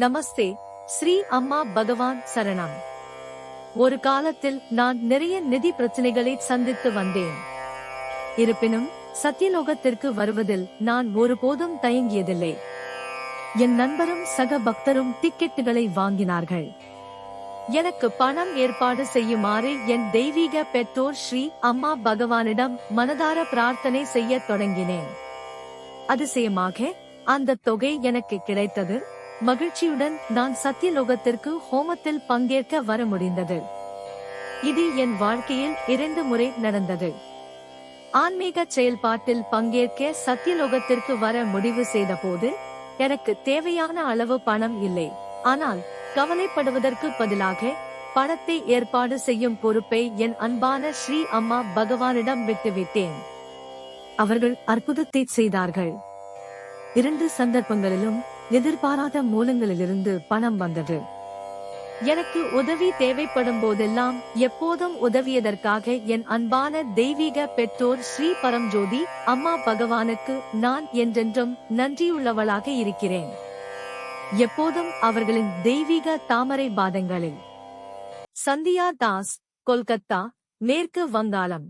நமஸ்தே ஸ்ரீ அம்மா பகவான் சரணம். ஒரு காலத்தில் நான் நிறைய நிதி பிரச்சனைகளை சந்தித்து வந்தேன். இருப்பினும் சத்தியலோகத்திற்கு வருவதில் நான் ஒருபோதும் தயங்கியதில்லை. என் நண்பரும் சக பக்தரும் டிக்கெட்டுகளை வாங்கினார்கள். எனக்கு பணம் ஏற்பாடு செய்யுமாறு என் தெய்வீக பெற்றோர் ஸ்ரீ அம்மா பகவானிடம் மனதார பிரார்த்தனை செய்யத் தொடங்கினேன். அதிசயமாக அந்த தொகை எனக்கு கிடைத்தது மகிழ்ச்சியுடன் நான் சத்தியலோகத்திற்கு ஹோமத்தில் பங்கேற்க வர முடிந்தது. இது என் வாழ்க்கையில் இரண்டு முறை நடந்தது. ஆன்மீக செயல்பாட்டில் பங்கேற்க சத்தியலோகத்திற்கு வர முடிவு செய்தபோது எனக்கு தேவையான அளவு பணம் இல்லை. ஆனால் கவலைப்படுவதற்கு பதிலாக பணத்தை ஏற்பாடு செய்யும் பொறுப்பை என் அன்பான ஸ்ரீ அம்மா பகவானிடம் விட்டுவிட்டேன். அவர்கள் அற்புதத்தை செய்தார்கள். இரண்டு சந்தர்ப்பங்களிலும் எதிர்பாராத மூலங்களிலிருந்து பணம் வந்தது. எனக்கு உதவி தேவைப்படும் போதெல்லாம் எப்போதும் உதவியதற்காக என் அன்பான தெய்வீக பெற்றோர் ஸ்ரீ பரம்ஜோதி அம்மா பகவானுக்கு நான் என்றென்றும் நன்றியுள்ளவளாக இருக்கிறேன். எப்போதும் அவர்களின் தெய்வீக தாமரை பாதங்களில். சந்தியா தாஸ் கொல்கத்தா மேற்கு வங்காளம்.